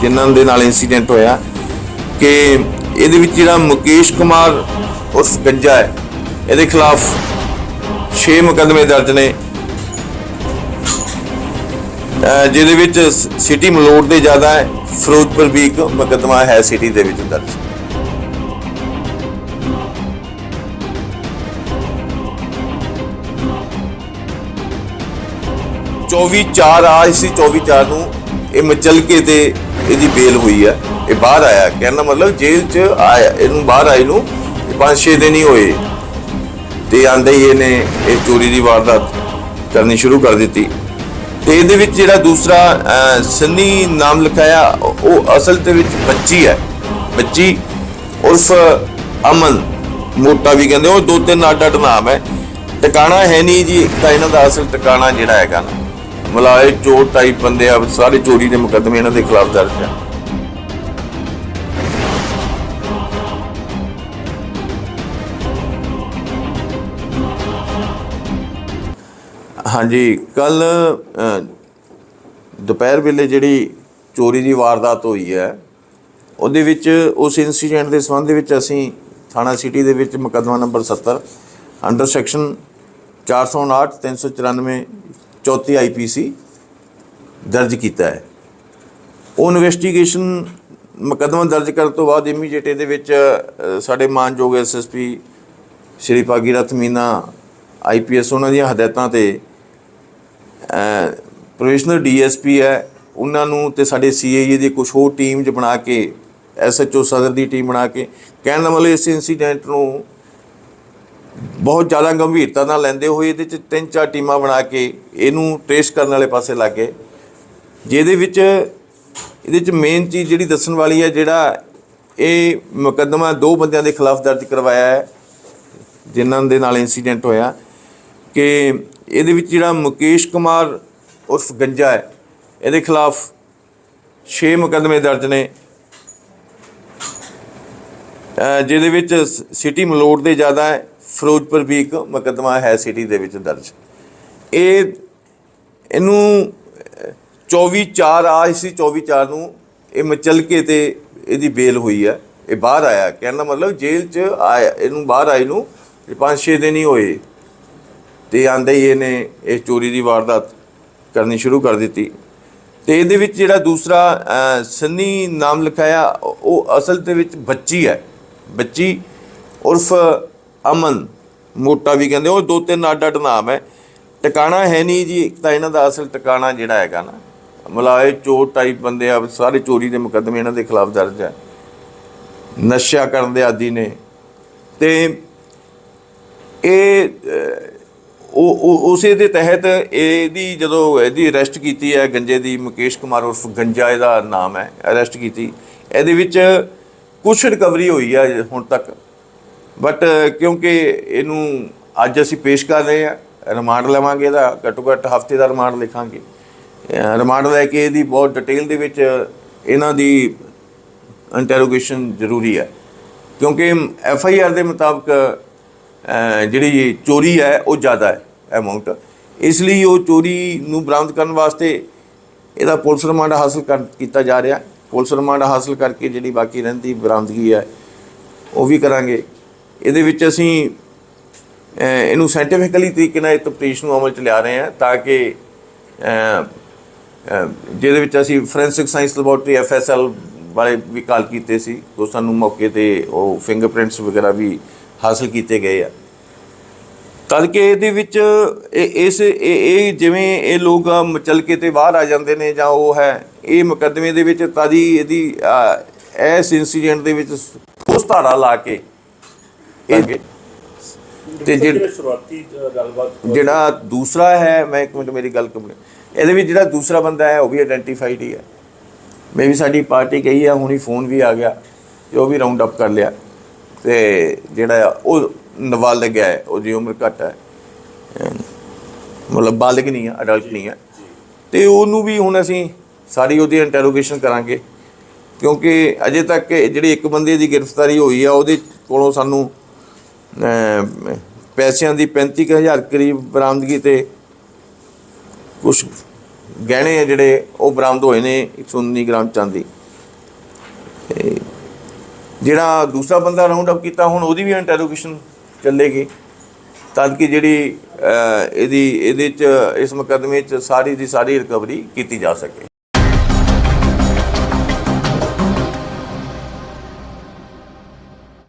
ਜਿਨ੍ਹਾਂ ਦੇ ਨਾਲ ਇਨਸੀਡੈਂਟ ਹੋਇਆ ਕਿ ਇਹਦੇ ਵਿੱਚ ਜਿਹੜਾ ਮੁਕੇਸ਼ ਕੁਮਾਰ ਉਸ ਗੰਜਾ ਹੈ, ਇਹਦੇ ਖਿਲਾਫ 6 ਮੁਕੱਦਮੇ ਦਰਜ ਨੇ। ਜਿਹਦੇ ਵਿੱਚ ਸਿਟੀ ਮਲੋਟ ਦੇ ਜ਼ਿਆਦਾ ਹੈ, ਫਿਰੋਜ਼ਪੁਰ ਵੀ ਇੱਕ ਮੁਕੱਦਮਾ ਹੈ ਸਿਟੀ ਦੇ ਵਿੱਚ ਦਰਜ। ਚੌਵੀ ਚਾਰ ਆ ਸੀ 24 ਚਾਰ ਨੂੰ ਇਹ ਮਚਲਕੇ ਤੇ ਇਹਦੀ ਬੇਲ ਹੋਈ ਹੈ ਇਹ ਬਾਹਰ ਆਇਆ। ਕਹਿੰਦਾ ਮਤਲਬ ਜੇਲ੍ਹ 'ਚ ਆਇਆ। ਇਹਨੂੰ ਬਾਹਰ ਆਈ ਨੂੰ 5-6 ਦਿਨ ਹੀ ਹੋਏ। ਤੇ ਆਂਦੇ ਹੀ ਇਹਨੇ ਇਹ ਚੋਰੀ ਦੀ ਵਾਰਦਾਤ ਕਰਨੀ ਸ਼ੁਰੂ ਕਰ ਦਿੱਤੀ। ਤੇ ਇਹਦੇ ਵਿੱਚ ਜਿਹੜਾ ਦੂਸਰਾ ਸੰਨੀ ਨਾਮ ਲਿਖਾਇਆ, ਉਹ ਉਹ ਅਸਲ ਦੇ ਵਿੱਚ ਬੱਚੀ ਹੈ। ਬੱਚੀ ਉਰਫ ਅਮਨ, ਮੋਟਾ ਵੀ ਕਹਿੰਦੇ, ਉਹ ਦੋ ਤਿੰਨ ਅੱਡ ਅੱਡ ਨਾਮ ਹੈ। ਟਿਕਾਣਾ ਹੈ ਨਹੀਂ ਜੀ, ਇੱਕ ਤਾਂ ਇਹਨਾਂ ਦਾ ਅਸਲ ਟਿਕਾਣਾ ਜਿਹੜਾ ਹੈਗਾ ਨਾ। ਮਲਾਏ ਚੋਰ ਟਾਈਪ ਬੰਦੇ ਆ, ਸਾਰੇ ਚੋਰੀ ਦੇ ਮੁਕੱਦਮੇ ਇਹਨਾਂ ਦੇ ਖਿਲਾਫ ਦਰਜ ਹੈ ਹਾਂਜੀ ਕੱਲ ਦੁਪਹਿਰ ਵੇਲੇ ਜਿਹੜੀ ਚੋਰੀ ਦੀ ਵਾਰਦਾਤ ਹੋਈ ਹੈ, ਉਹਦੇ ਵਿੱਚ, ਉਸ ਇਨਸੀਡੈਂਟ ਦੇ ਸੰਬੰਧ ਵਿੱਚ ਅਸੀਂ ਥਾਣਾ ਸਿਟੀ ਦੇ ਵਿੱਚ ਮੁਕੱਦਮਾ ਨੰਬਰ 70 ਅੰਡਰ ਸੈਕਸ਼ਨ 459 394 34 ਆਈਪੀਸੀ ਦਰਜ ਕੀਤਾ ਹੈ। ਉਹ ਇਨਵੈਸਟੀਗੇਸ਼ਨ ਮੁਕੱਦਮਾ ਦਰਜ ਕਰਨ ਤੋਂ ਬਾਅਦ ਇਮੀਡੀਏਟ ਇਹਦੇ ਵਿੱਚ ਸਾਡੇ ਮਾਨਯੋਗ ਐਸਐਸਪੀ ਸ਼੍ਰੀ ਭਾਗੀਰਥ ਮੀਨਾ ਆਈਪੀਐਸ ਉਹਨਾਂ ਦੀਆਂ ਹਦਾਇਤਾਂ ਤੇ ਪ੍ਰੋਫੈਸ਼ਨਲ ਡੀਐਸਪੀ ਹੈ। ਉਹਨਾਂ ਨੂੰ ਤੇ ਸਾਡੇ ਸੀਆਈਏ ਦੀ ਕੁਝ ਹੋਰ ਟੀਮ ਜ ਬਣਾ ਕੇ ਐਸਐਚਓ ਸਦਰ ਦੀ ਟੀਮ ਬਣਾ ਕੇ, ਕਹਿਣ ਦਾ ਮਤਲਬ ਇਸ ਇਨਸੀਡੈਂਟ ਨੂੰ ਬਹੁਤ ਜ਼ਿਆਦਾ ਗੰਭੀਰਤਾ ਨਾਲ ਲੈਂਦੇ ਹੋਏ ਇਹਦੇ ਚ ਤਿੰਨ ਚਾਰ ਟੀਮਾਂ ਬਣਾ ਕੇ ਇਹਨੂੰ ਟ੍ਰੇਸ ਕਰਨ ਵਾਲੇ ਪਾਸੇ ਲੱਗੇ ਜਿਹਦੇ ਵਿੱਚ ਇਹਦੇ ਚ ਮੇਨ ਚੀਜ਼ ਜਿਹੜੀ ਦੱਸਣ ਵਾਲੀ ਹੈ, ਜਿਹੜਾ ਇਹ ਮੁਕੱਦਮਾ ਦੋ ਬੰਦਿਆਂ ਦੇ ਖਿਲਾਫ ਦਰਜ ਕਰਵਾਇਆ ਹੈ, ਜਿਨ੍ਹਾਂ ਦੇ ਨਾਲ ਇਨਸੀਡੈਂਟ ਹੋਇਆ ਕਿ ਇਹਦੇ ਵਿੱਚ ਜਿਹੜਾ ਮੁਕੇਸ਼ ਕੁਮਾਰ ਉਰਫ ਗੰਜਾ ਹੈ, ਇਹਦੇ ਖਿਲਾਫ 6 ਮੁਕੱਦਮੇ ਦਰਜ ਨੇ। ਜਿਹਦੇ ਵਿੱਚ ਸਿਟੀ ਮਲੋਟ ਦੇ ਜ਼ਿਆਦਾ ਹੈ ਫਿਰੋਜ਼ਪੁਰ ਵੀ ਇੱਕ ਮੁਕੱਦਮਾ ਹੈ ਸਿਟੀ ਦੇ ਵਿੱਚ ਦਰਜ। ਇਹ ਇਹਨੂੰ ਅਹ, 24 4 ਆ ਸੀ 24 4 ਨੂੰ ਇਹ ਮਚਲਕੇ ਤੇ ਇਹਦੀ ਬੇਲ ਹੋਈ ਹੈ ਇਹ ਬਾਹਰ ਆਇਆ। ਕਹਿਣ ਦਾ ਮਤਲਬ ਜੇਲ੍ਹ 'ਚ ਆਇਆ ਇਹਨੂੰ ਬਾਹਰ ਆਈ ਨੂੰ 5-6 ਦਿਨ ਹੀ ਹੋਏ ਤੇ ਆਂਦੇ ਹੀ ਇਹਨੇ ਇਹ ਚੋਰੀ ਦੀ ਵਾਰਦਾਤ ਕਰਨੀ ਸ਼ੁਰੂ ਕਰ ਦਿੱਤੀ। ਤੇ ਇਹਦੇ ਵਿੱਚ ਜਿਹੜਾ ਦੂਸਰਾ ਸੰਨੀ ਨਾਮ ਲਿਖਾਇਆ ਉਹ ਅਸਲ ਦੇ ਵਿੱਚ ਬੱਚੀ ਹੈ। ਬੱਚੀ ਉਰਫ ਅਮਨ ਮੋਟਾ ਵੀ ਕਹਿੰਦੇ, ਉਹ ਦੋ ਤਿੰਨ ਅੱਡ ਅੱਡ ਨਾਮ ਹੈ। ਟਿਕਾਣਾ ਹੈ ਨਹੀਂ ਜੀ, ਇੱਕ ਤਾਂ ਇਹਨਾਂ ਦਾ ਅਸਲ ਟਿਕਾਣਾ ਜਿਹੜਾ ਹੈਗਾ ਨਾ, ਮਲਾਏ ਚੋਰ ਟਾਈਪ ਬੰਦੇ ਆ, ਸਾਰੇ ਚੋਰੀ ਦੇ ਮੁਕੱਦਮੇ ਇਹਨਾਂ ਦੇ ਖਿਲਾਫ ਦਰਜ ਹੈ। ਨਸ਼ਾ ਕਰਨ ਦੇ ਆਦੀ ਨੇ। ਤੇ ਇਹ ਉਹ- ਉਸੇ ਦੇ ਤਹਿਤ ਇਹਦੀ ਜਦੋਂ ਇਹਦੀ ਅਰੈਸਟ ਕੀਤੀ ਹੈ, ਗੰਜੇ ਦੀ, ਮੁਕੇਸ਼ ਕੁਮਾਰ ਉਰਫ ਗੰਜਾ ਇਹਦਾ ਨਾਮ ਹੈ ਅਰੈਸਟ ਕੀਤੀ। ਇਹਦੇ ਵਿੱਚ ਕੁਝ ਰਿਕਵਰੀ ਹੋਈ ਹੈ ਹੁਣ ਤੱਕ। ਬਟ uh, ਕਿਉਂਕਿ ਇਹਨੂੰ ਅੱਜ ਅਸੀਂ ਪੇਸ਼ ਕਰ ਰਹੇ ਹਾਂ, ਰਿਮਾਂਡ ਲਵਾਂਗੇ ਇਹਦਾ, ਘੱਟੋ ਘੱਟ ਹਫ਼ਤੇ ਦਾ ਰਿਮਾਂਡ ਲਿਖਾਂਗੇ। ਰਿਮਾਂਡ ਲੈ ਕੇ ਇਹਦੀ ਬਹੁਤ ਡਿਟੇਲ ਦੇ ਵਿੱਚ ਇਹਨਾਂ ਦੀ ਇੰਟਰੋਗੇਸ਼ਨ ਜ਼ਰੂਰੀ ਹੈ। ਕਿਉਂਕਿ ਐਫ ਆਈ ਆਰ ਦੇ ਮੁਤਾਬਕ ਜਿਹੜੀ ਚੋਰੀ ਹੈ, ਉਹ ਜ਼ਿਆਦਾ ਹੈ ਅਮਾਉਂਟ ਇਸ ਲਈ ਉਹ ਚੋਰੀ ਨੂੰ ਬਰਾਮਦ ਕਰਨ ਵਾਸਤੇ ਇਹਦਾ ਪੁਲਿਸ ਰਿਮਾਂਡ ਹਾਸਲ ਕਰ, ਕੀਤਾ ਜਾ ਰਿਹਾ। ਪੁਲਿਸ ਰਿਮਾਂਡ ਹਾਸਲ ਕਰਕੇ ਜਿਹੜੀ ਬਾਕੀ ਰਹਿੰਦੀ ਬਰਾਮਦਗੀ ਹੈ, ਉਹ ਵੀ ਕਰਾਂਗੇ। ਇਹਦੇ ਵਿੱਚ ਅਸੀਂ ਇਹਨੂੰ ਸਾਇੰਟੀਫਿਕਲੀ ਤਰੀਕੇ ਨਾਲ ਇਹ ਤਫਤੀਸ਼ ਨੂੰ ਅਮਲ ਚ ਲਿਆ ਰਹੇ ਹਾਂ ਤਾਂ ਕਿ ਜਿਹਦੇ ਵਿੱਚ ਅਸੀਂ ਫੋਰੈਂਸਿਕ ਸਾਇੰਸ ਲੈਬੋਰਟਰੀ ਐਫਐਸਐਲ ਬਾਰੇ ਵੀ ਕਾਲ ਕੀਤੇ ਸੀ ਤੋਂ ਸਾਨੂੰ ਮੌਕੇ ਤੇ ਉਹ ਫਿੰਗਰਪ੍ਰਿੰਟਸ ਵਗੈਰਾ ਵੀ ਹਾਸਲ ਕੀਤੇ ਗਏ ਆ। ਤਦ ਕਿ ਇਹਦੇ ਵਿੱਚ, ਇਹ, ਇਸ, ਇਹ ਇਹ ਜਿਵੇਂ ਇਹ ਲੋਕ ਮਚਲਕੇ ਤੇ ਬਾਹਰ ਆ ਜਾਂਦੇ ਨੇ ਜਾਂ ਉਹ ਹੈ, ਇਹ ਮੁਕੱਦਮੇ ਦੇ ਵਿੱਚ ਤਾਜ਼ੀ ਇਹਦੀ ਇਸ ਇਨਸੀਡੈਂਟ ਦੇ ਵਿੱਚ ਉਸ ਧਾਰਾ ਲਾ ਕੇ ਇਹ ਤੇ ਜੇ ਜਿਹੜੇ ਸ਼ੁਰੂਆਤੀ ਗੱਲਬਾਤ ਜਿਹੜਾ ਦੂਸਰਾ ਹੈ ਮੈਂ ਇੱਕ ਮਿੰਟ ਮੇਰੀ ਗੱਲ ਕੰਪਲੀਟ ਇਹਦੇ ਵਿੱਚ ਜਿਹੜਾ ਦੂਸਰਾ ਬੰਦਾ ਹੈ ਉਹ ਵੀ ਆਇਡੈਂਟੀਫਾਈਡ ਹੀ ਹੈ। ਮੈਂ ਵੀ ਸਾਡੀ ਪਾਰਟੀ ਗਈ ਹੈ ਹੁਣੀ ਫੋਨ ਵੀ ਆ ਗਿਆ ਤੇ ਉਹ ਵੀ ਰਾਉਂਡ ਅਪ ਕਰ ਲਿਆ। ਤੇ ਜਿਹੜਾ ਉਹ ਨਾਬਾਲਗ ਹੈ ਉਹਦੀ ਉਮਰ ਘੱਟ ਹੈ। ਮਤਲਬ ਬਾਲਗ ਨਹੀਂ ਹੈ ਅਡਲਟ ਨਹੀਂ ਹੈ ਤੇ ਉਹਨੂੰ ਵੀ ਹੁਣ ਅਸੀਂ ਸਾਰੀ ਉਹਦੀ ਇੰਟਰੋਗੇਸ਼ਨ ਕਰਾਂਗੇ। ਕਿਉਂਕਿ ਅਜੇ ਤੱਕ ਜਿਹੜੀ ਇੱਕ ਬੰਦੇ ਦੀ ਗ੍ਰਿਫਤਾਰੀ ਹੋਈ ਆ ਉਹਦੇ ਕੋਲੋਂ ਸਾਨੂੰ ਪੈਸਿਆਂ ਦੀ 35000 ਕਰੀਬ ਬਰਾਮਦਗੀ ਤੇ ਕੁਝ ਗਹਿਣੇ ਆ ਜਿਹੜੇ ਉਹ ਬਰਾਮਦ ਹੋਏ ਨੇ 119 ਗ੍ਰਾਮ ਚਾਂਦੀ। ਜਿਹੜਾ ਦੂਸਰਾ ਬੰਦਾ ਰਾਉਂਡ ਅਪ ਕੀਤਾ, ਹੁਣ ਉਹਦੀ ਵੀ ਇੰਟਰੋਗੇਸ਼ਨ ਚੱਲੇਗੀ। ਤਾਂ ਕਿ ਜਿਹੜੀ ਇਹਦੀ, ਇਹਦੇ ਚ, ਇਸ ਮੁਕੱਦਮੇ ਚ ਸਾਰੀ ਦੀ ਸਾਰੀ ਰਿਕਵਰੀ ਕੀਤੀ ਜਾ ਸਕੇ।